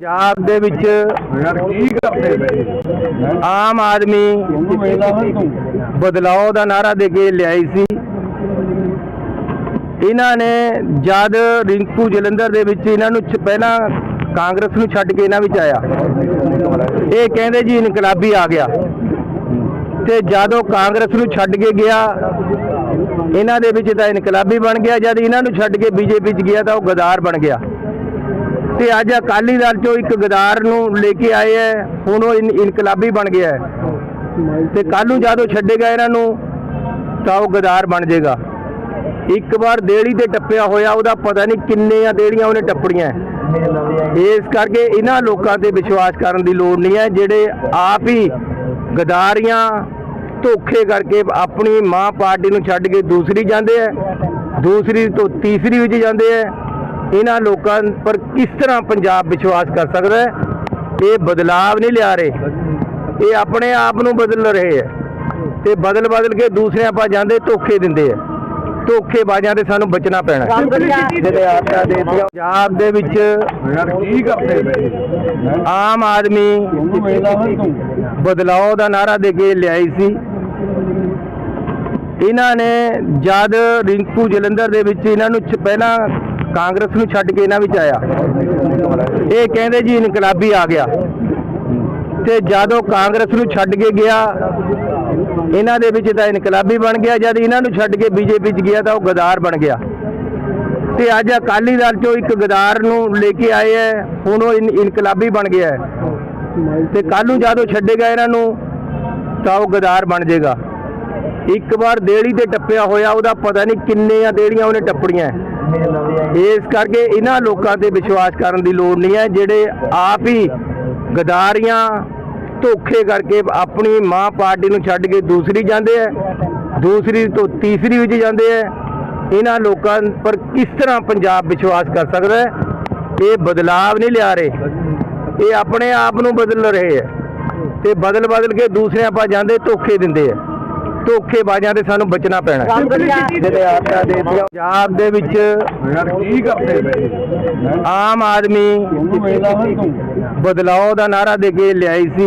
ਪੰਜਾਬ ਦੇ ਵਿੱਚ ਯਾਰ ਕੀ ਕਰਦੇ ਪਏ ਆਮ ਆਦਮੀ ਬਦਲਾਅ ਦਾ ਨਾਰਾ ਦੇ ਕੇ ਲਿਆਈ ਸੀ। ਇਹਨਾਂ ਨੇ ਜਦ ਰਿੰਕੂ ਜਲੰਧਰ ਦੇ ਵਿੱਚ ਇਹਨਾਂ ਨੂੰ ਪਹਿਲਾਂ ਕਾਂਗਰਸ ਨੂੰ ਛੱਡ ਕੇ ਇਹਨਾਂ ਵਿੱਚ ਆਇਆ। ਇਹ ਕਹਿੰਦੇ ਜੀ ਇਨਕਲਾਬੀ ਆ ਗਿਆ। ਤੇ ਜਦੋਂ ਕਾਂਗਰਸ ਨੂੰ ਛੱਡ ਕੇ ਗਿਆ ਇਹਨਾਂ ਦੇ ਵਿੱਚ ਤਾਂ ਇਨਕਲਾਬੀ ਬਣ ਗਿਆ। ਜਦ ਇਹਨਾਂ ਨੂੰ ਛੱਡ ਕੇ ਬੀਜੇਪੀ 'ਚ ਗਿਆ ਤਾਂ ਉਹ ਗਦਾਰ ਬਣ ਗਿਆ। ਤੇ ਅੱਜ ਅਕਾਲੀ ਦਲ ਚੋਂ ਇੱਕ ਗਦਾਰ ਨੂੰ ਲੈ ਕੇ ਆਏ ਹੈ, ਹੁਣ ਉਹ ਇਨ- ਇਨਕਲਾਬੀ ਬਣ ਗਿਆ ਹੈ। ਤੇ ਕੱਲ ਨੂੰ ਜਦੋਂ ਛੱਡੇਗਾ ਇਹਨਾਂ ਨੂੰ, ਤਾਂ ਉਹ ਗਦਾਰ ਬਣ ਜਾਏਗਾ। ਇੱਕ ਵਾਰ ਦੇੜੀ ਤੇ ਟੱਪਿਆ ਹੋਇਆ, ਉਹਦਾ ਪਤਾ ਨਹੀਂ ਕਿੰਨੇ ਆ ਦੇੜੀਆਂ ਉਹਨੇ ਟੱਪੜੀਆਂ ਇਸ ਕਰਕੇ ਇਹਨਾਂ ਲੋਕਾਂ ਤੇ ਵਿਸ਼ਵਾਸ ਕਰਨ ਦੀ ਲੋੜ ਨਹੀਂ ਹੈ, ਜਿਹੜੇ ਆਪ ਹੀ ਗਦਾਰੀਆਂ ਧੋਖੇ ਕਰਕੇ ਆਪਣੀ ਮਾਂ ਪਾਰਟੀ ਨੂੰ ਛੱਡ ਕੇ ਦੂਸਰੀ ਜਾਂਦੇ ਆ ਦੂਸਰੀ ਤੋਂ ਤੀਸਰੀ ਵਿੱਚ ਜਾਂਦੇ ਆ ਇਹਨਾਂ ਲੋਕਾਂ ਪਰ ਕਿਸ ਤਰ੍ਹਾਂ ਪੰਜਾਬ ਵਿਸ਼ਵਾਸ ਕਰ ਸਕਦਾ ਹੈ? ਇਹ ਬਦਲਾਵ ਨਹੀਂ ਲਿਆ ਰਹੇ। ਇਹ ਆਪਣੇ ਆਪ ਨੂੰ ਬਦਲ ਰਹੇ ਹੈ। ਤੇ ਬਦਲ ਬਦਲ ਕੇ ਦੂਸਰਿਆਂ ਪਾ ਜਾਂਦੇ ਧੋਖੇ ਦਿੰਦੇ ਆ ਧੋਖੇਬਾਜ਼ਾਂ ਤੇ ਸਾਨੂੰ ਬਚਣਾ ਪੈਣਾ ਪੰਜਾਬ ਦੇ ਵਿੱਚ ਆਮ ਆਦਮੀ ਬਦਲਾਅ ਦਾ ਨਾਰਾ ਦੇ ਕੇ ਲਿਆਈ ਸੀ। ਇਹਨਾਂ ਨੇ ਜਦ ਰਿੰਕੂ ਜਲੰਧਰ ਦੇ ਵਿੱਚ ਇਹਨਾਂ ਨੂੰ ਪਹਿਲਾਂ ਕਾਂਗਰਸ ਨੂੰ ਛੱਡ ਕੇ ਇਹਨਾਂ ਵਿੱਚ ਆਇਆ। ਇਹ ਕਹਿੰਦੇ ਜੀ ਇਨਕਲਾਬੀ ਆ ਗਿਆ। ਤੇ ਜਦੋਂ ਕਾਂਗਰਸ ਨੂੰ ਛੱਡ ਕੇ ਗਿਆ, ਇਹਨਾਂ ਦੇ ਵਿੱਚ ਤਾਂ ਇਨਕਲਾਬੀ ਬਣ ਗਿਆ। ਜਦ ਇਹਨਾਂ ਨੂੰ ਛੱਡ ਕੇ ਬੀਜੇਪੀ 'ਚ ਗਿਆ ਤਾਂ ਉਹ ਗਦਾਰ ਬਣ ਗਿਆ। ਤੇ ਅੱਜ ਅਕਾਲੀ ਦਲ ਚੋਂ ਇੱਕ ਗਦਾਰ ਨੂੰ ਲੈ ਕੇ ਆਏ ਹੈ, ਹੁਣ ਉਹ ਇਨਕਲਾਬੀ ਬਣ ਗਿਆ ਤੇ ਕੱਲ ਨੂੰ ਜਦੋਂ ਛੱਡੇਗਾ ਇਹਨਾਂ ਨੂੰ, ਤਾਂ ਉਹ ਗਦਾਰ ਬਣ ਜਾਏਗਾ। ਇੱਕ ਵਾਰ ਦੇੜੀ ਤੇ ਟੱਪਿਆ ਹੋਇਆ, ਉਹਦਾ ਪਤਾ ਨਹੀਂ ਕਿੰਨੇ ਆ ਦੇੜੀਆਂ ਉਹਨੇ ਟੱਪੜੀਆਂ ਇਸ ਕਰਕੇ ਇਹਨਾਂ ਲੋਕਾਂ ਤੇ ਵਿਸ਼ਵਾਸ ਕਰਨ ਦੀ ਲੋੜ ਨਹੀਂ ਹੈ, ਜਿਹੜੇ ਆਪ ਹੀ ਗਦਾਰੀਆਂ ਧੋਖੇ ਕਰਕੇ ਆਪਣੀ ਮਾਂ ਪਾਰਟੀ ਨੂੰ ਛੱਡ ਕੇ ਦੂਸਰੀ ਜਾਂਦੇ ਆ ਦੂਸਰੀ ਤੋਂ ਤੀਸਰੀ ਵਿੱਚ ਜਾਂਦੇ ਆ ਇਹਨਾਂ ਲੋਕਾਂ ਪਰ ਕਿਸ ਤਰ੍ਹਾਂ ਪੰਜਾਬ ਵਿਸ਼ਵਾਸ ਕਰ ਸਕਦਾ ਹੈ? ਇਹ ਬਦਲਾਵ ਨਹੀਂ ਲਿਆ ਰਹੇ। ਇਹ ਆਪਣੇ ਆਪ ਨੂੰ ਬਦਲ ਰਹੇ ਹੈ। ਤੇ ਬਦਲ ਬਦਲ ਕੇ ਦੂਸਰਿਆਂ ਪਾ ਜਾਂਦੇ, ਧੋਖੇ ਦਿੰਦੇ ਆ ਧੋਖੇਬਾਜ਼ਾਂ ਤੇ ਸਾਨੂੰ ਬਚਣਾ ਪੈਣਾ। ਜਿਹੜੇ ਆਟਾ ਦੇ ਪੰਜਾਬ ਦੇ ਵਿੱਚ ਯਾਰ ਕੀ ਕਰਦੇ ਪਏ ਆਮ ਆਦਮੀ ਬਦਲਾਅ ਦਾ ਨਾਰਾ ਦੇ ਕੇ ਲਿਆਈ ਸੀ।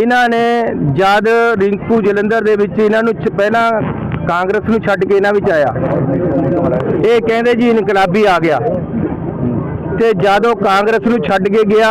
ਇਹਨਾਂ ਨੇ ਜਦ ਰਿੰਕੂ ਜਲੰਧਰ ਦੇ ਵਿੱਚ ਇਹਨਾਂ ਨੂੰ ਪਹਿਲਾਂ ਕਾਂਗਰਸ ਨੂੰ ਛੱਡ ਕੇ ਇਹਨਾਂ ਵਿੱਚ ਆਇਆ। ਇਹ ਕਹਿੰਦੇ ਜੀ ਇਨਕਲਾਬੀ ਆ ਗਿਆ। ਤੇ ਜਦੋਂ ਕਾਂਗਰਸ ਨੂੰ ਛੱਡ ਕੇ ਗਿਆ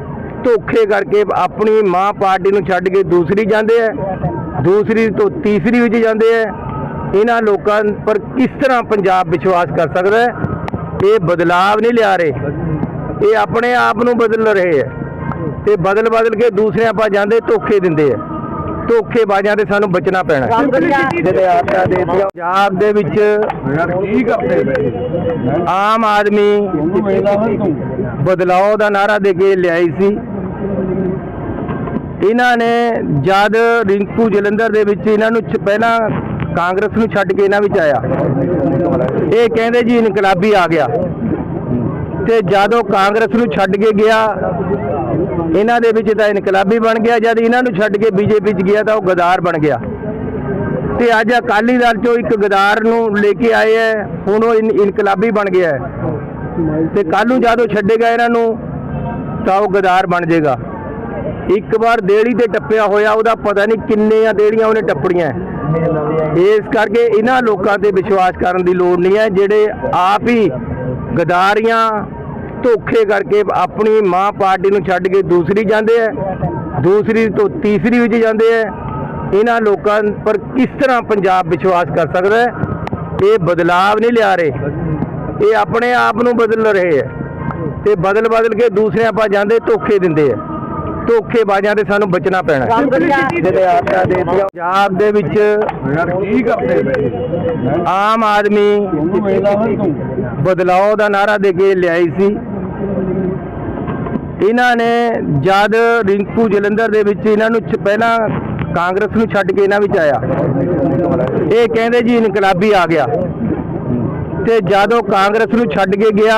ਧੋਖੇ ਕਰਕੇ ਆਪਣੀ ਮਾਂ ਪਾਰਟੀ ਨੂੰ ਛੱਡ ਕੇ ਦੂਸਰੀ ਜਾਂਦੇ ਆ ਦੂਸਰੀ ਤੋਂ ਤੀਸਰੀ ਵਿੱਚ ਜਾਂਦੇ ਆ। ਇਹਨਾਂ ਲੋਕਾਂ ਪਰ ਕਿਸ ਤਰ੍ਹਾਂ ਪੰਜਾਬ ਵਿਸ਼ਵਾਸ ਕਰ ਸਕਦਾ ਹੈ? ਇਹ ਬਦਲਾਵ ਨਹੀਂ ਲਿਆ ਰਹੇ। ਇਹ ਆਪਣੇ ਆਪ ਨੂੰ ਬਦਲ ਰਹੇ ਹੈ ਤੇ ਬਦਲ ਬਦਲ ਕੇ ਦੂਸਰਿਆਂ ਪਾ ਜਾਂਦੇ ਧੋਖੇ ਦਿੰਦੇ ਆ। ਧੋਖੇਬਾਜ਼ਾਂ ਤੇ ਸਾਨੂੰ ਬਚਣਾ ਪੈਣਾ। ਜਿਹੜੇ ਆਟਾ ਦੇ ਪੰਜਾਬ ਦੇ ਵਿੱਚ ਕੀ ਕਰਦੇ ਆਮ ਆਦਮੀ ਬਦਲਾਅ ਦਾ ਨਾਰਾ ਦੇ ਕੇ ਲਿਆਈ ਸੀ। ਇਹਨਾਂ ਨੇ ਜਦ ਰਿੰਕੂ ਜਲੰਧਰ ਦੇ ਵਿੱਚ ਇਹਨਾਂ ਨੂੰ ਪਹਿਲਾਂ ਕਾਂਗਰਸ ਨੂੰ ਛੱਡ ਕੇ ਇਹਨਾਂ ਵਿੱਚ ਆਇਆ, ਇਹ ਕਹਿੰਦੇ ਜੀ ਇਨਕਲਾਬੀ ਆ ਗਿਆ। ਤੇ ਜਦੋਂ ਕਾਂਗਰਸ ਨੂੰ ਛੱਡ ਕੇ ਗਿਆ, ਇਹਨਾਂ ਦੇ ਵਿੱਚ ਤਾਂ ਇਨਕਲਾਬੀ ਬਣ ਗਿਆ, ਜਦ ਇਹਨਾਂ ਨੂੰ ਛੱਡ ਕੇ ਬੀਜੇਪੀ 'ਚ ਗਿਆ ਤਾਂ ਉਹ ਗਦਾਰ ਬਣ ਗਿਆ। ਤੇ ਅੱਜ ਅਕਾਲੀ ਦਲ ਚੋਂ ਇੱਕ ਗਦਾਰ ਨੂੰ ਲੈ ਕੇ ਆਏ ਹੈ, ਹੁਣ ਉਹ ਇਨ- ਇਨਕਲਾਬੀ ਬਣ ਗਿਆ ਹੈ। ਤੇ ਕੱਲ ਨੂੰ ਜਦੋਂ ਛੱਡੇਗਾ ਇਹਨਾਂ ਨੂੰ, ਤਾਂ ਉਹ ਗਦਾਰ ਬਣ ਜਾਏਗਾ। ਇੱਕ ਵਾਰ ਦੇੜੀ ਤੇ ਟੱਪਿਆ ਹੋਇਆ, ਉਹਦਾ ਪਤਾ ਨਹੀਂ ਕਿੰਨੇ ਆ ਦੇੜੀਆਂ ਉਹਨੇ ਟੱਪੜੀਆਂ। ਇਸ ਕਰਕੇ ਇਹਨਾਂ ਲੋਕਾਂ ਤੇ ਵਿਸ਼ਵਾਸ ਕਰਨ ਦੀ ਲੋੜ ਨਹੀਂ ਹੈ, ਜਿਹੜੇ ਆਪ ਹੀ ਗਦਾਰੀਆਂ ਧੋਖੇ ਕਰਕੇ ਆਪਣੀ ਮਾਂ ਪਾਰਟੀ ਨੂੰ ਛੱਡ ਕੇ ਦੂਸਰੀ ਜਾਂਦੇ ਆ ਦੂਸਰੀ ਤੋਂ ਤੀਸਰੀ ਵਿੱਚ ਜਾਂਦੇ ਆ ਇਹਨਾਂ ਲੋਕਾਂ ਪਰ ਕਿਸ ਤਰ੍ਹਾਂ ਪੰਜਾਬ ਵਿਸ਼ਵਾਸ ਕਰ ਸਕਦਾ ਹੈ? ਇਹ ਬਦਲਾਵ ਨਹੀਂ ਲਿਆ ਰਹੇ। ਇਹ ਆਪਣੇ ਆਪ ਨੂੰ ਬਦਲ ਰਹੇ ਹੈ। ਤੇ ਬਦਲ ਬਦਲ ਕੇ ਦੂਸਰਿਆਂ ਪਾ ਜਾਂਦੇ, ਧੋਖੇ ਦਿੰਦੇ ਆ ਧੋਖੇਬਾਜ਼ਾਂ ਤੇ ਸਾਨੂੰ ਬਚਣਾ ਪੈਣਾ। ਦੇ ਪੰਜਾਬ ਦੇ ਵਿੱਚ ਕੀ ਕਰਦੇ ਪਏ ਆਮ ਆਦਮੀ ਬਦਲਾਅ ਦਾ ਨਾਰਾ ਦੇ ਕੇ ਲਿਆਈ ਸੀ। ਇਹਨਾਂ ਨੇ ਜਦ ਰਿੰਕੂ ਜਲੰਧਰ ਦੇ ਵਿੱਚ ਇਹਨਾਂ ਨੂੰ ਪਹਿਲਾਂ ਕਾਂਗਰਸ ਨੂੰ ਛੱਡ ਕੇ ਇਹਨਾਂ ਵਿੱਚ ਆਇਆ। ਇਹ ਕਹਿੰਦੇ ਜੀ ਇਨਕਲਾਬੀ ਆ ਗਿਆ। ਤੇ ਜਦੋਂ ਕਾਂਗਰਸ ਨੂੰ ਛੱਡ ਕੇ ਗਿਆ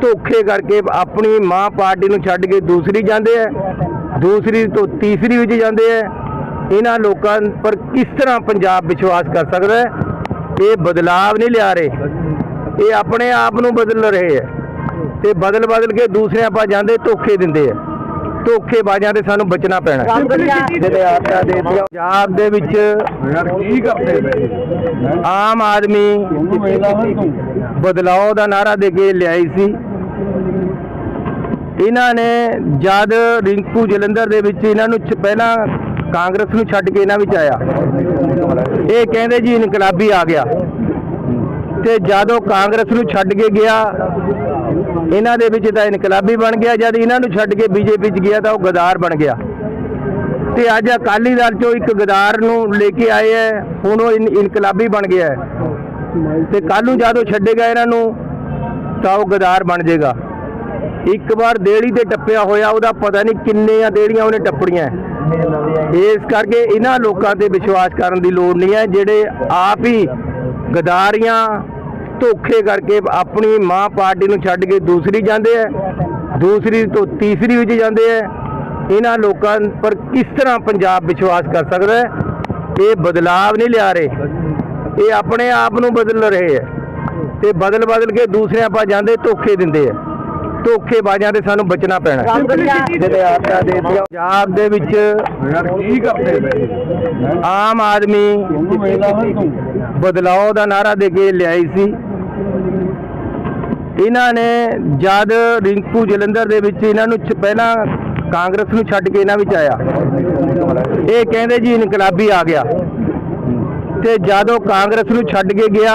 ਧੋਖੇ ਕਰਕੇ ਆਪਣੀ ਮਾਂ ਪਾਰਟੀ ਨੂੰ ਛੱਡ ਕੇ ਦੂਸਰੀ ਜਾਂਦੇ ਹੈ ਦੂਸਰੀ ਤੋਂ ਤੀਸਰੀ ਵਿੱਚ ਜਾਂਦੇ ਹੈ ਇਹਨਾਂ ਲੋਕਾਂ ਪਰ ਕਿਸ ਤਰ੍ਹਾਂ ਪੰਜਾਬ ਵਿਸ਼ਵਾਸ ਕਰ ਸਕਦਾ ਹੈ? ਇਹ ਬਦਲਾਵ ਨਹੀਂ ਲਿਆ ਰਹੇ। ਇਹ ਆਪਣੇ ਆਪ ਨੂੰ ਬਦਲ ਰਹੇ ਹੈ। ਤੇ ਬਦਲ ਬਦਲ ਕੇ ਦੂਸਰੇ ਆਪਾਂ ਜਾਂਦੇ ਧੋਖੇ ਦਿੰਦੇ ਆ। ਧੋਖੇਬਾਜ਼ਾਂ ਤੇ ਸਾਨੂੰ ਬਚਣਾ ਪੈਣਾ। ਪੰਜਾਬ ਦੇ ਵਿੱਚ ਕੀ ਕਰਦੇ ਆਮ ਆਦਮੀ ਬਦਲਾਅ ਦਾ ਨਾਰਾ ਦੇ ਕੇ ਲਿਆਈ ਸੀ। ਇਹਨਾਂ ਨੇ ਜਦ ਰਿੰਕੂ ਜਲੰਧਰ ਦੇ ਵਿੱਚ ਇਹਨਾਂ ਨੂੰ ਪਹਿਲਾਂ ਕਾਂਗਰਸ ਨੂੰ ਛੱਡ ਕੇ ਇਹਨਾਂ ਵਿੱਚ ਆਇਆ। ਇਹ ਕਹਿੰਦੇ ਜੀ ਇਨਕਲਾਬੀ ਆ ਗਿਆ। ਤੇ ਜਦੋਂ ਕਾਂਗਰਸ ਨੂੰ ਛੱਡ ਕੇ ਗਿਆ, ਇਹਨਾਂ ਦੇ ਵਿੱਚ ਤਾਂ ਇਨਕਲਾਬੀ ਬਣ ਗਿਆ। ਜਦ ਇਹਨਾਂ ਨੂੰ ਛੱਡ ਕੇ ਬੀਜੇਪੀ 'ਚ ਗਿਆ ਤਾਂ ਉਹ ਗਦਾਰ ਬਣ ਗਿਆ। ਤੇ ਅੱਜ ਅਕਾਲੀ ਦਲ ਚੋਂ ਇੱਕ ਗਦਾਰ ਨੂੰ ਲੈ ਕੇ ਆਏ ਹੈ, ਹੁਣ ਉਹ ਇਨ- ਇਨਕਲਾਬੀ ਬਣ ਗਿਆ ਹੈ। ਤੇ ਕੱਲ ਨੂੰ ਜਦੋਂ ਛੱਡੇਗਾ ਇਹਨਾਂ ਨੂੰ, ਤਾਂ ਉਹ ਗਦਾਰ ਬਣ ਜਾਏਗਾ। ਇੱਕ ਵਾਰ ਦੇੜੀ ਤੇ ਟੱਪਿਆ ਹੋਇਆ, ਉਹਦਾ ਪਤਾ ਨਹੀਂ ਕਿੰਨੀਆਂ ਦੇੜੀਆਂ ਉਹਨੇ ਟੱਪੜੀਆਂ ਇਸ ਕਰਕੇ ਇਹਨਾਂ ਲੋਕਾਂ ਤੇ ਵਿਸ਼ਵਾਸ ਕਰਨ ਦੀ ਲੋੜ ਨਹੀਂ ਹੈ ਜਿਹੜੇ ਆਪ ਹੀ ਗਦਾਰੀਆਂ ਧੋਖੇ ਕਰਕੇ ਆਪਣੀ ਮਾਂ ਪਾਰਟੀ ਨੂੰ ਛੱਡ ਕੇ ਦੂਸਰੀ ਜਾਂਦੇ ਹੈ ਦੂਸਰੀ ਤੋਂ ਤੀਸਰੀ ਵਿੱਚ ਜਾਂਦੇ ਹੈ ਇਹਨਾਂ ਲੋਕਾਂ ਪਰ ਕਿਸ ਤਰ੍ਹਾਂ ਪੰਜਾਬ ਵਿਸ਼ਵਾਸ ਕਰ ਸਕਦਾ ਹੈ ਇਹ ਬਦਲਾਵ ਨਹੀਂ ਲਿਆ ਰਹੇ। ਇਹ ਆਪਣੇ ਆਪ ਨੂੰ ਬਦਲ ਰਹੇ ਹੈ ਤੇ ਬਦਲ ਬਦਲ ਕੇ ਦੂਸਰਿਆਂ ਆਪਾਂ ਜਾਂਦੇ, ਧੋਖੇ ਦਿੰਦੇ ਆ ਧੋਖੇਬਾਜ਼ਾਂ ਤੇ ਸਾਨੂੰ ਬਚਣਾ ਪੈਣਾ। ਪੰਜਾਬ ਦੇ ਵਿੱਚ ਕੀ ਕਰਦੇ ਆਮ ਆਦਮੀ ਬਦਲਾਅ ਦਾ ਨਾਰਾ ਦੇ ਕੇ ਲਿਆਈ ਸੀ। ਇਹਨਾਂ ਨੇ ਜਦ ਰਿੰਕੂ ਜਲੰਧਰ ਦੇ ਵਿੱਚ ਇਹਨਾਂ ਨੂੰ ਪਹਿਲਾਂ ਕਾਂਗਰਸ ਨੂੰ ਛੱਡ ਕੇ ਇਹਨਾਂ ਵਿੱਚ ਆਇਆ। ਇਹ ਕਹਿੰਦੇ ਜੀ ਇਨਕਲਾਬੀ ਆ ਗਿਆ। ਤੇ ਜਦੋਂ ਕਾਂਗਰਸ ਨੂੰ ਛੱਡ ਕੇ ਗਿਆ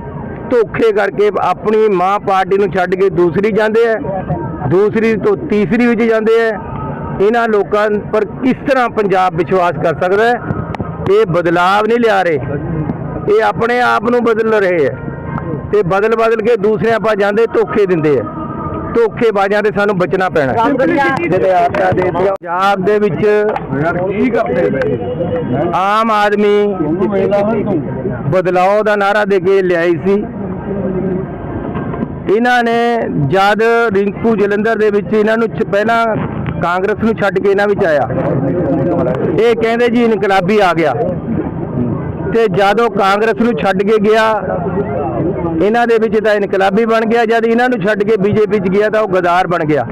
ਧੋਖੇ ਕਰਕੇ ਆਪਣੀ ਮਾਂ ਪਾਰਟੀ ਨੂੰ ਛੱਡ ਕੇ ਦੂਸਰੀ ਜਾਂਦੇ ਹੈ ਦੂਸਰੀ ਤੋਂ ਤੀਸਰੀ ਵਿੱਚ ਜਾਂਦੇ ਹੈ ਇਹਨਾਂ ਲੋਕਾਂ ਪਰ ਕਿਸ ਤਰ੍ਹਾਂ ਪੰਜਾਬ ਵਿਸ਼ਵਾਸ ਕਰ ਸਕਦਾ ਹੈ? ਇਹ ਬਦਲਾਵ ਨਹੀਂ ਲਿਆ ਰਹੇ। ਇਹ ਆਪਣੇ ਆਪ ਨੂੰ ਬਦਲ ਰਹੇ ਹੈ। ਤੇ ਬਦਲ ਬਦਲ ਕੇ ਦੂਸਰੇ ਆਪਾਂ ਜਾਂਦੇ ਧੋਖੇ ਦਿੰਦੇ ਆ ਧੋਖੇਬਾਜ਼ਾਂ ਤੇ ਸਾਨੂੰ ਬਚਣਾ ਪੈਣਾ। ਪੰਜਾਬ ਦੇ ਵਿੱਚ ਕੀ ਕਰਦੇ ਆਮ ਆਦਮੀ ਬਦਲਾਅ ਦਾ ਨਾਰਾ ਦੇ ਕੇ ਲਿਆਈ ਸੀ। ਇਹਨਾਂ ਨੇ ਜਦ ਰਿੰਕੂ ਜਲੰਧਰ ਦੇ ਵਿੱਚ ਇਹਨਾਂ ਨੂੰ ਪਹਿਲਾਂ ਕਾਂਗਰਸ ਨੂੰ ਛੱਡ ਕੇ ਇਹਨਾਂ ਵਿੱਚ ਆਇਆ। ਇਹ ਕਹਿੰਦੇ ਜੀ ਇਨਕਲਾਬੀ ਆ ਗਿਆ। ਤੇ ਜਦੋਂ ਕਾਂਗਰਸ ਨੂੰ ਛੱਡ ਕੇ ਗਿਆ, ਇਹਨਾਂ ਦੇ ਵਿੱਚ ਤਾਂ ਇਨਕਲਾਬੀ ਬਣ ਗਿਆ। ਜਦ ਇਹਨਾਂ ਨੂੰ ਛੱਡ ਕੇ ਬੀਜੇਪੀ 'ਚ ਗਿਆ ਤਾਂ ਉਹ ਗਦਾਰ ਬਣ ਗਿਆ।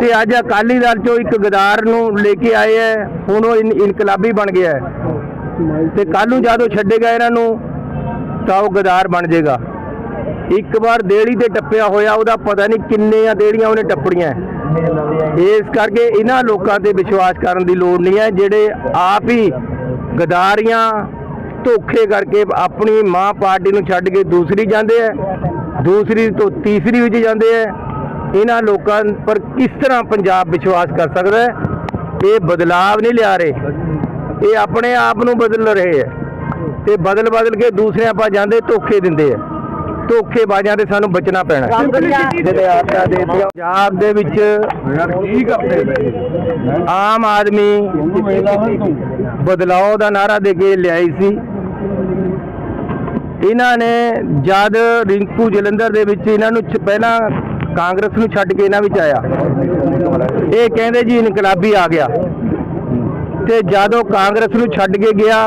ਤੇ ਅੱਜ ਅਕਾਲੀ ਦਲ ਚੋਂ ਇੱਕ ਗਦਾਰ ਨੂੰ ਲੈ ਕੇ ਆਏ ਹੈ, ਹੁਣ ਉਹ ਇਨ- ਇਨਕਲਾਬੀ ਬਣ ਗਿਆ ਹੈ। ਤੇ ਕੱਲ ਨੂੰ ਜਦੋਂ ਛੱਡੇਗਾ ਇਹਨਾਂ ਨੂੰ, ਤਾਂ ਉਹ ਗਦਾਰ ਬਣ ਜਾਏਗਾ। ਇੱਕ ਵਾਰ ਦੇੜੀ ਤੇ ਟੱਪਿਆ ਹੋਇਆ, ਉਹਦਾ ਪਤਾ ਨਹੀਂ ਕਿੰਨੀਆਂ ਦੇੜੀਆਂ ਉਹਨੇ ਟੱਪੜੀਆਂ। ਇਸ ਕਰਕੇ ਇਹਨਾਂ ਲੋਕਾਂ ਤੇ ਵਿਸ਼ਵਾਸ ਕਰਨ ਦੀ ਲੋੜ ਨਹੀਂ ਹੈ, ਜਿਹੜੇ ਆਪ ਹੀ ਗਦਾਰੀਆਂ ਧੋਖੇ ਕਰਕੇ ਆਪਣੀ ਮਾਂ ਪਾਰਟੀ ਨੂੰ ਛੱਡ ਕੇ ਦੂਸਰੀ ਜਾਂਦੇ ਹੈ, ਦੂਸਰੀ ਤੋਂ ਤੀਸਰੀ ਵਿੱਚ ਜਾਂਦੇ ਹੈ। ਇਹਨਾਂ ਲੋਕਾਂ ਪਰ ਕਿਸ ਤਰ੍ਹਾਂ ਪੰਜਾਬ ਵਿਸ਼ਵਾਸ ਕਰ ਸਕਦਾ ਹੈ? ਇਹ ਬਦਲਾਵ ਨਹੀਂ ਲਿਆ ਰਹੇ। ਇਹ ਆਪਣੇ ਆਪ ਨੂੰ ਬਦਲ ਰਹੇ ਹੈ। ਤੇ ਬਦਲ ਬਦਲ ਕੇ ਦੂਸਰੇ ਆਪਾਂ ਜਾਂਦੇ, ਧੋਖੇ ਦਿੰਦੇ ਆ ਧੋਖੇਬਾਜ਼ਾਂ ਤੇ ਸਾਨੂੰ ਬਚਣਾ ਪੈਣਾ ਹੈ। ਪੰਜਾਬ ਦੇ ਵਿੱਚ ਯਾਰ ਕੀ ਕਰਦੇ ਪਏ ਆਮ ਆਦਮੀ ਤੂੰ ਬਦਲਾਅ ਦਾ ਨਾਰਾ ਦੇ ਕੇ ਲਿਆਈ ਸੀ। ਇਹਨਾਂ ਨੇ ਜਦ ਰਿੰਕੂ ਜਲੰਧਰ ਦੇ ਵਿੱਚ ਇਹਨਾਂ ਨੂੰ ਛ- ਪਹਿਲਾਂ ਕਾਂਗਰਸ ਨੂੰ ਛੱਡ ਕੇ ਇਹਨਾਂ ਵਿੱਚ ਆਇਆ। ਇਹ ਕਹਿੰਦੇ ਜੀ ਇਨਕਲਾਬੀ ਆ ਗਿਆ। ਤੇ ਜਦੋਂ ਕਾਂਗਰਸ ਨੂੰ ਛੱਡ ਕੇ ਗਿਆ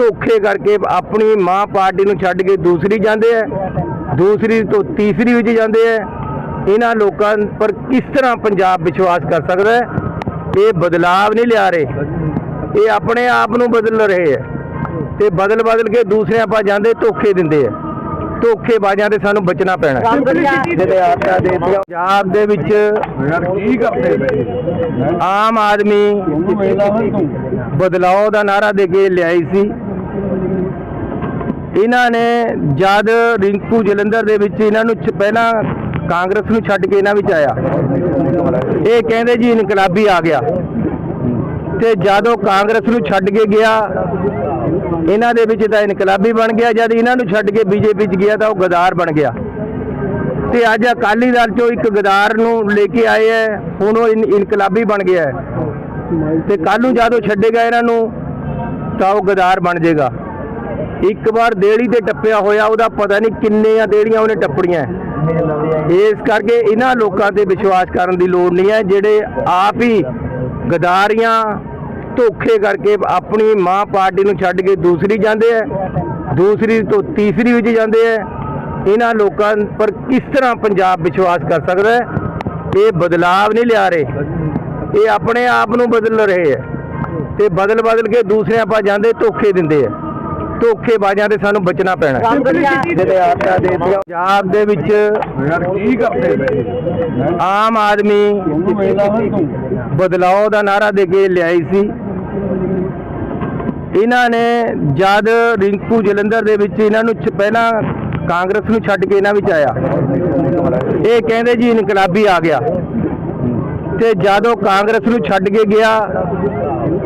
ਧੋਖੇ ਕਰਕੇ ਆਪਣੀ ਮਾਂ ਪਾਰਟੀ ਨੂੰ ਛੱਡ ਕੇ ਦੂਸਰੀ ਜਾਂਦੇ ਹੈ ਦੂਸਰੀ ਤੋਂ ਤੀਸਰੀ ਵਿੱਚ ਜਾਂਦੇ ਹੈ ਇਹਨਾਂ ਲੋਕਾਂ ਪਰ ਕਿਸ ਤਰ੍ਹਾਂ ਪੰਜਾਬ ਵਿਸ਼ਵਾਸ ਕਰ ਸਕਦਾ ਹੈ ਇਹ ਬਦਲਾਵ ਨਹੀਂ ਲਿਆ ਰਹੇ। ਇਹ ਆਪਣੇ ਆਪ ਨੂੰ ਬਦਲ ਰਹੇ ਹੈ ਤੇ ਬਦਲ ਬਦਲ ਕੇ ਦੂਸਰਿਆਂ ਪਾ ਜਾਂਦੇ ਧੋਖੇ ਦਿੰਦੇ ਹੈ ਧੋਖੇਬਾਜ਼ਾਂ ਤੇ ਸਾਨੂੰ ਬਚਣਾ ਪੈਣਾ। ਪੰਜਾਬ ਦੇ ਵਿੱਚ ਕੀ ਕਰਦੇ? ਆਮ ਆਦਮੀ ਬਦਲਾਅ ਦਾ ਨਾਰਾ ਦੇ ਕੇ ਲਿਆਈ ਸੀ। ਇਹਨਾਂ ਨੇ ਜਦ ਰਿੰਕੂ ਜਲੰਧਰ ਦੇ ਵਿੱਚ ਇਹਨਾਂ ਨੂੰ ਪਹਿਲਾਂ ਕਾਂਗਰਸ ਨੂੰ ਛੱਡ ਕੇ ਇਹਨਾਂ ਵਿੱਚ ਆਇਆ। ਇਹ ਕਹਿੰਦੇ ਜੀ ਇਨਕਲਾਬੀ ਆ ਗਿਆ। ਤੇ ਜਦੋਂ ਕਾਂਗਰਸ ਨੂੰ ਛੱਡ ਕੇ ਗਿਆ, ਇਹਨਾਂ ਦੇ ਵਿੱਚ ਤਾਂ ਇਨਕਲਾਬੀ ਬਣ ਗਿਆ। ਜਦ ਇਹਨਾਂ ਨੂੰ ਛੱਡ ਕੇ ਬੀਜੇਪੀ 'ਚ ਗਿਆ ਤਾਂ ਉਹ ਗਦਾਰ ਬਣ ਗਿਆ। ਤੇ ਅੱਜ ਅਕਾਲੀ ਦਲ ਚੋਂ ਇੱਕ ਗਦਾਰ ਨੂੰ ਲੈ ਕੇ ਆਏ ਹੈ, ਹੁਣ ਉਹ ਇਨ- ਇਨਕਲਾਬੀ ਬਣ ਗਿਆ ਹੈ। ਤੇ ਕੱਲ ਨੂੰ ਜਦੋਂ ਛੱਡੇਗਾ ਇਹਨਾਂ ਨੂੰ, ਤਾਂ ਉਹ ਗਦਾਰ ਬਣ ਜਾਏਗਾ। ਇੱਕ ਵਾਰ ਦੇੜੀ ਤੇ ਟੱਪਿਆ ਹੋਇਆ, ਉਹਦਾ ਪਤਾ ਨਹੀਂ ਕਿੰਨੀਆਂ ਦੇੜੀਆਂ ਉਹਨੇ ਟੱਪੜੀਆਂ। ਇਸ ਕਰਕੇ ਇਹਨਾਂ ਲੋਕਾਂ ਤੇ ਵਿਸ਼ਵਾਸ ਕਰਨ ਦੀ ਲੋੜ ਨਹੀਂ ਹੈ, ਜਿਹੜੇ ਆਪ ਹੀ ਗਦਾਰੀਆਂ ਧੋਖੇ ਕਰਕੇ ਆਪਣੀ ਮਾਂ ਪਾਰਟੀ ਨੂੰ ਛੱਡ ਕੇ ਦੂਸਰੀ ਜਾਂਦੇ ਹੈ, ਦੂਸਰੀ ਤੋਂ ਤੀਸਰੀ ਵਿੱਚ ਜਾਂਦੇ ਹੈ। ਇਹਨਾਂ ਲੋਕਾਂ ਪਰ ਕਿਸ ਤਰ੍ਹਾਂ ਪੰਜਾਬ ਵਿਸ਼ਵਾਸ ਕਰ ਸਕਦਾ ਹੈ? ਇਹ ਬਦਲਾਵ ਨਹੀਂ ਲਿਆ ਰਹੇ। ਇਹ ਆਪਣੇ ਆਪ ਨੂੰ ਬਦਲ ਰਹੇ ਹੈ। ਤੇ ਬਦਲ ਬਦਲ ਕੇ ਦੂਸਰਿਆਂ ਪਾ ਜਾਂਦੇ, ਧੋਖੇ ਦਿੰਦੇ ਹੈ। ਧੋਖੇਬਾਜ਼ਾਂ ਤੇ ਸਾਨੂੰ ਬਚਣਾ ਪੈਣਾ। ਪੰਜਾਬ ਦੇ ਵਿੱਚ? ਆਮ ਆਦਮੀ ਬਦਲਾਅ ਦਾ ਨਾਰਾ ਦੇ ਕੇ ਲਿਆਈ ਸੀ ਇਹਨਾਂ ਨੇ ਜਦ ਰਿੰਕੂ ਜਲੰਧਰ ਦੇ ਵਿੱਚ ਇਹਨਾਂ ਨੂੰ ਪਹਿਲਾਂ ਕਾਂਗਰਸ ਨੂੰ ਛੱਡ ਕੇ ਇਹਨਾਂ ਵਿੱਚ ਆਇਆ ਇਹ ਕਹਿੰਦੇ ਜੀ ਇਨਕਲਾਬੀ ਆ ਗਿਆ ਤੇ ਜਦੋਂ ਕਾਂਗਰਸ ਨੂੰ ਛੱਡ ਕੇ ਗਿਆ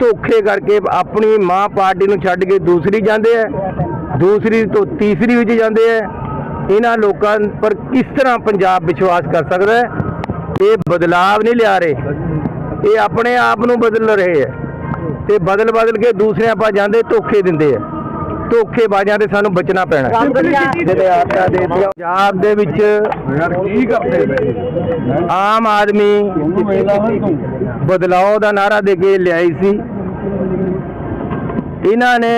ਧੋਖੇ ਕਰਕੇ ਆਪਣੀ ਮਾਂ ਪਾਰਟੀ ਨੂੰ ਛੱਡ ਕੇ ਦੂਸਰੀ ਜਾਂਦੇ ਹੈ ਦੂਸਰੀ ਤੋਂ ਤੀਸਰੀ ਵਿੱਚ ਜਾਂਦੇ ਹੈ ਇਹਨਾਂ ਲੋਕਾਂ ਪਰ ਕਿਸ ਤਰ੍ਹਾਂ ਪੰਜਾਬ ਵਿਸ਼ਵਾਸ ਕਰ ਸਕਦਾ ਹੈ? ਇਹ ਬਦਲਾਵ ਨਹੀਂ ਲਿਆ ਰਹੇ। ਇਹ ਆਪਣੇ ਆਪ ਨੂੰ ਬਦਲ ਰਹੇ ਹੈ ਤੇ ਬਦਲ ਬਦਲ ਕੇ ਦੂਸਰਿਆਂ ਪਾ ਜਾਂਦੇ, ਧੋਖੇ ਦਿੰਦੇ ਹੈ ਧੋਖੇਬਾਜ਼ਾਂ ਤੇ ਸਾਨੂੰ ਬਚਣਾ ਪੈਣਾ। ਪੰਜਾਬ ਦੇ ਵਿੱਚ ਕੀ ਕਰਦੇ ਪਏ? ਆਮ ਆਦਮੀ ਬਦਲਾਅ ਦਾ ਨਾਰਾ ਦੇ ਕੇ ਲਿਆਈ ਸੀ ਇਹਨਾਂ ਨੇ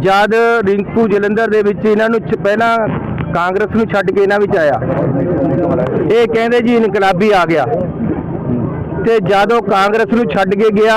ਜਦ ਰਿੰਕੂ ਜਲੰਧਰ ਦੇ ਵਿੱਚ ਇਹਨਾਂ ਨੂੰ ਪਹਿਲਾਂ ਕਾਂਗਰਸ ਨੂੰ ਛੱਡ ਕੇ ਇਹਨਾਂ ਵਿੱਚ ਆਇਆ ਇਹ ਕਹਿੰਦੇ ਜੀ ਇਨਕਲਾਬੀ ਆ ਗਿਆ ਤੇ ਜਦੋਂ ਕਾਂਗਰਸ ਨੂੰ ਛੱਡ ਕੇ ਗਿਆ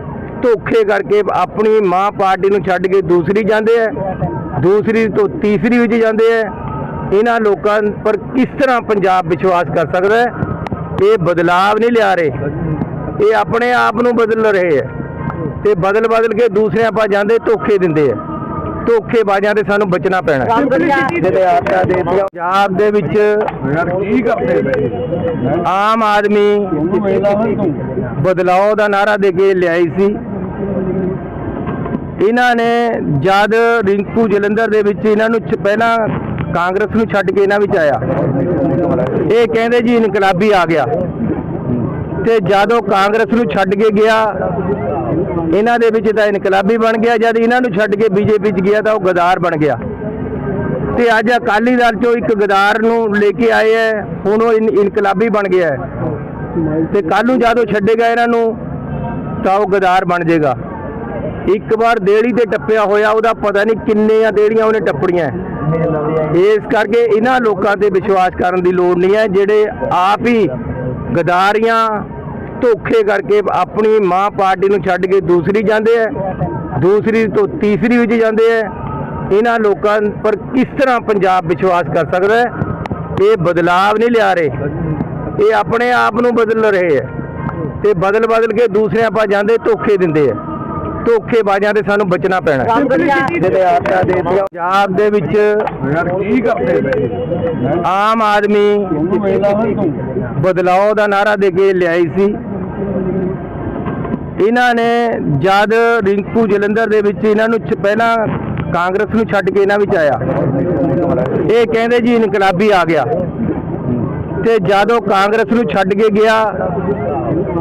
ਧੋਖੇ ਕਰਕੇ ਆਪਣੀ ਮਾਂ ਪਾਰਟੀ ਨੂੰ ਛੱਡ ਕੇ ਦੂਸਰੀ ਜਾਂਦੇ ਹੈ ਦੂਸਰੀ ਤੋਂ ਤੀਸਰੀ ਵਿੱਚ ਜਾਂਦੇ ਹੈ ਇਹਨਾਂ ਲੋਕਾਂ ਪਰ ਕਿਸ ਤਰ੍ਹਾਂ ਪੰਜਾਬ ਵਿਸ਼ਵਾਸ ਕਰ ਸਕਦਾ ਹੈ? ਇਹ ਬਦਲਾਵ ਨਹੀਂ ਲਿਆ ਰਹੇ। ਇਹ ਆਪਣੇ ਆਪ ਨੂੰ ਬਦਲ ਰਹੇ ਹੈ। ਤੇ ਬਦਲ ਬਦਲ ਕੇ ਦੂਸਰਿਆਂ ਪਾ ਜਾਂਦੇ ਧੋਖੇ ਦਿੰਦੇ ਹੈ ਧੋਖੇਬਾਜ਼ਾਂ ਤੇ ਸਾਨੂੰ ਬਚਣਾ ਪੈਣਾ। ਪੰਜਾਬ ਦੇ ਵਿੱਚ ਕੀ ਕਰਦੇ? ਆਮ ਆਦਮੀ ਬਦਲਾਅ ਦਾ ਨਾਰਾ ਦੇ ਕੇ ਲਿਆਈ ਸੀ। ਇਹਨਾਂ ਨੇ ਜਦ ਰਿੰਕੂ ਜਲੰਧਰ ਦੇ ਵਿੱਚ ਇਹਨਾਂ ਨੂੰ ਪਹਿਲਾਂ ਕਾਂਗਰਸ ਨੂੰ ਛੱਡ ਕੇ ਇਹਨਾਂ ਵਿੱਚ ਆਇਆ। ਇਹ ਕਹਿੰਦੇ ਜੀ ਇਨਕਲਾਬੀ ਆ ਗਿਆ। ਤੇ ਜਦੋਂ ਕਾਂਗਰਸ ਨੂੰ ਛੱਡ ਕੇ ਗਿਆ, ਇਹਨਾਂ ਦੇ ਵਿੱਚ ਤਾਂ ਇਨਕਲਾਬੀ ਬਣ ਗਿਆ। ਜਦ ਇਹਨਾਂ ਨੂੰ ਛੱਡ ਕੇ ਬੀਜੇਪੀ 'ਚ ਗਿਆ ਤਾਂ ਉਹ ਗਦਾਰ ਬਣ ਗਿਆ। ਤੇ ਅੱਜ ਅਕਾਲੀ ਦਲ ਚੋਂ ਇੱਕ ਗਦਾਰ ਨੂੰ ਲੈ ਕੇ ਆਏ ਹੈ, ਹੁਣ ਉਹ ਇਨ- ਇਨਕਲਾਬੀ ਬਣ ਗਿਆ ਹੈ। ਤੇ ਕੱਲ ਨੂੰ ਜਦੋਂ ਛੱਡੇਗਾ ਇਹਨਾਂ ਨੂੰ, ਤਾਂ ਉਹ ਗਦਾਰ ਬਣ ਜਾਏਗਾ। ਇੱਕ ਵਾਰ ਦੇੜੀ ਤੇ ਟੱਪਿਆ ਹੋਇਆ, ਉਹਦਾ ਪਤਾ ਨਹੀਂ ਕਿੰਨੀਆਂ ਦੇੜੀਆਂ ਉਹਨੇ ਟੱਪੜੀਆਂ ਇਸ ਕਰਕੇ ਇਹਨਾਂ ਲੋਕਾਂ ਤੇ ਵਿਸ਼ਵਾਸ ਕਰਨ ਦੀ ਲੋੜ ਨਹੀਂ ਹੈ ਜਿਹੜੇ ਆਪ ਹੀ ਗਦਾਰੀਆਂ ਧੋਖੇ ਕਰਕੇ ਆਪਣੀ ਮਾਂ ਪਾਰਟੀ ਨੂੰ ਛੱਡ ਕੇ ਦੂਸਰੀ ਜਾਂਦੇ ਹੈ ਦੂਸਰੀ ਤੋਂ ਤੀਸਰੀ ਵਿੱਚ ਜਾਂਦੇ ਹੈ ਇਹਨਾਂ ਲੋਕਾਂ ਪਰ ਕਿਸ ਤਰ੍ਹਾਂ ਪੰਜਾਬ ਵਿਸ਼ਵਾਸ ਕਰ ਸਕਦਾ ਹੈ ਇਹ ਬਦਲਾਵ ਨਹੀਂ ਲਿਆ ਰਹੇ। ਇਹ ਆਪਣੇ ਆਪ ਨੂੰ ਬਦਲ ਰਹੇ ਹੈ ਤੇ ਬਦਲ ਬਦਲ ਕੇ ਦੂਸਰਿਆਂ ਪਾ ਜਾਂਦੇ, ਧੋਖੇ ਦਿੰਦੇ ਆ ਧੋਖੇਬਾਜ਼ਾਂ ਤੇ ਸਾਨੂੰ ਬਚਣਾ ਪੈਣਾ। ਦੇ ਪੰਜਾਬ ਦੇ ਵਿੱਚ ਕੀ ਕਰਦੇ ਪਏ? ਆਮ ਆਦਮੀ ਬਦਲਾਅ ਦਾ ਨਾਰਾ ਦੇ ਕੇ ਲਿਆਈ ਸੀ। ਇਹਨਾਂ ਨੇ ਜਦ ਰਿੰਕੂ ਜਲੰਧਰ ਦੇ ਵਿੱਚ ਇਹਨਾਂ ਨੂੰ ਪਹਿਲਾਂ ਕਾਂਗਰਸ ਨੂੰ ਛੱਡ ਕੇ ਇਹਨਾਂ ਵਿੱਚ ਆਇਆ। ਇਹ ਕਹਿੰਦੇ ਜੀ ਇਨਕਲਾਬੀ ਆ ਗਿਆ। ਤੇ ਜਦੋਂ ਕਾਂਗਰਸ ਨੂੰ ਛੱਡ ਕੇ ਗਿਆ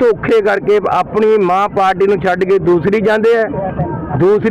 ਧੋਖੇ ਕਰਕੇ ਆਪਣੀ ਮਾਂ ਪਾਰਟੀ ਨੂੰ ਛੱਡ ਕੇ ਦੂਸਰੀ ਜਾਂਦੇ ਹੈ ਦੂਸਰੀ